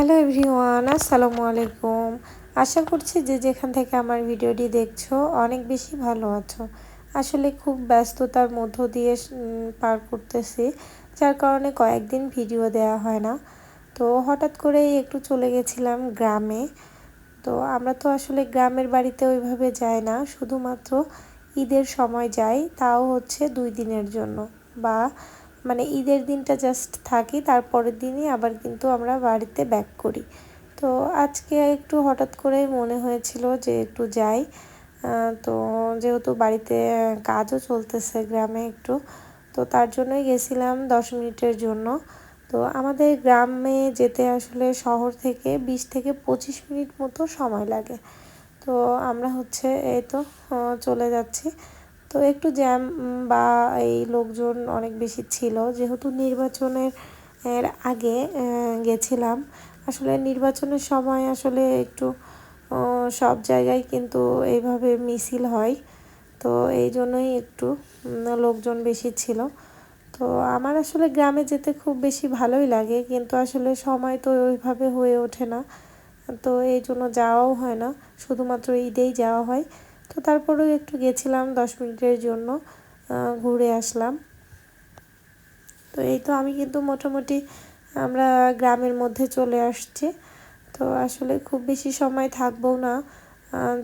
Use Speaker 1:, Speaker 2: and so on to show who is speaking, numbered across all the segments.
Speaker 1: Hello everyone, আসসালামু আলাইকুম। আশা করছি যে যেখান থেকে আমার ভিডিওটি দেখছ, অনেক বেশি ভালো আছো। আসলে খুব ব্যস্ততার মধ্য দিয়ে পার করতেছি, যার কারণে কয়েকদিন ভিডিও দেওয়া হয় না। তো হঠাৎ করেই একটু চলে গেছিলাম গ্রামে। তো আমরা তো আসলে গ্রামের বাড়িতে ওইভাবে যাই না, শুধুমাত্র ঈদের সময় যাই, তাও হচ্ছে দুই দিনের জন্য। বা মানে ঈদের দিনটা জাস্ট থাকি, তারপরের দিনই আবার কিন্তু আমরা বাড়িতে ব্যাক করি। তো আজকে একটু হঠাৎ করেই মনে হয়েছিল যে একটু যাই। তো যেহেতু বাড়িতে কাজও চলতেছে গ্রামে একটু, তো তার জন্যই গেছিলাম দশ মিনিটের জন্য। তো আমাদের গ্রামে যেতে আসলে শহর থেকে বিশ থেকে পঁচিশ মিনিট মতো সময় লাগে। তো আমরা হচ্ছে এই তো চলে যাচ্ছি। তো একটু জ্যাম বা এই লোকজন অনেক বেশি ছিল। যেহেতু নির্বাচনের, এর আগে গেছিলাম, আসলে নির্বাচনের সময় আসলে একটু সব জায়গায় কিন্তু এইভাবে মিছিল হয়। তো এই জন্যই একটু লোকজন বেশি ছিল। তো আমার আসলে গ্রামে যেতে খুব বেশি ভালোই লাগে, কিন্তু আসলে সময় তো ওইভাবে হয়ে ওঠে না। তো এই জন্য যাওয়াও হয় না। শুধুমাত্র ঈদেই যাওয়া হয়। তো তারপরেও একটু গেছিলাম দশ মিনিটের জন্য ঘুরে আসলাম। তো এই তো আমি কিন্তু মোটামুটি আমরা গ্রামের মধ্যে চলে আসছি। তো আসলে খুব বেশি সময় থাকব না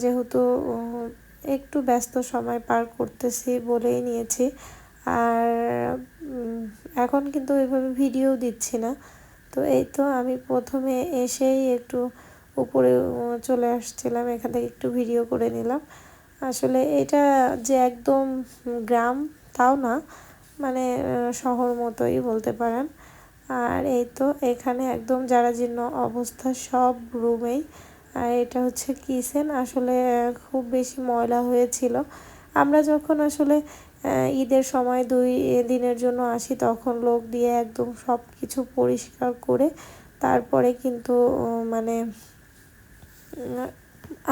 Speaker 1: যেহেতু একটু ব্যস্ত সময় পার করতেছি বলেই নিয়েছি। আর এখন কিন্তু ওইভাবে ভিডিও দিচ্ছি না। তো এই তো আমি প্রথমে এসেই একটু উপরে চলে আসছিলাম, এখান থেকে একটু ভিডিও করে নিলাম। আসলে এটা যে একদম গ্রাম, তাও না। মানে শহর মতোই বলতে পারেন। আর এই তো এখানে একদম যারা জীর্ণ অবস্থা সব রুমেই। আর এটা হচ্ছে কিচেন। আসলে খুব বেশি ময়লা হয়েছিল। আমরা যখন আসলে ঈদের সময় দুই দিনের জন্য আসি, তখন লোক দিয়ে একদম সব কিছু পরিষ্কার করে, তারপরে কিন্তু মানে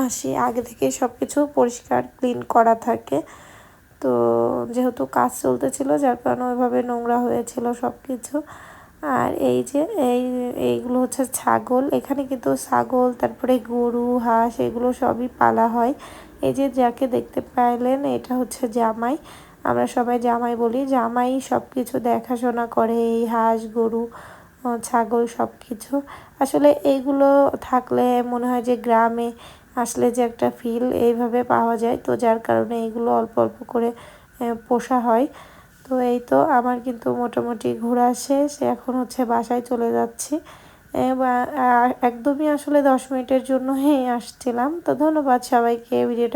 Speaker 1: আসি, আগে থেকে সব কিছু পরিষ্কার ক্লিন করা থাকে। তো যেহেতু কাজ চলতেছিল, যার কারণে ওইভাবে নোংরা হয়েছিল সব কিছু আর এই যে, এই, এইগুলো হচ্ছে ছাগল। এখানে কিন্তু ছাগল, তারপরে গরু, হাঁস, এগুলো সবই পালা হয়। এই যে, যাকে দেখতে পাইলেন, এটা হচ্ছে জামাই। আমরা সবাই জামাই বলি। জামাই সব কিছু দেখাশোনা করে, এই হাঁস, গরু, ছাগল সব কিছু আসলে এইগুলো থাকলে মনে হয় যে গ্রামে আসলে যে একটা ফিল এইভাবে পাওয়া যায়, তো যার কারণে এইগুলো অল্প অল্প করে পোষা হয়। তো এই তো আমার কিন্তু মোটামুটি ঘোরা শেষ, এখন হচ্ছে বাসায় চলে যাচ্ছি। একদমই আসলে দশ মিনিটের জন্য জন্যই আসছিলাম। তো ধন্যবাদ সবাইকে, ভিডিওটা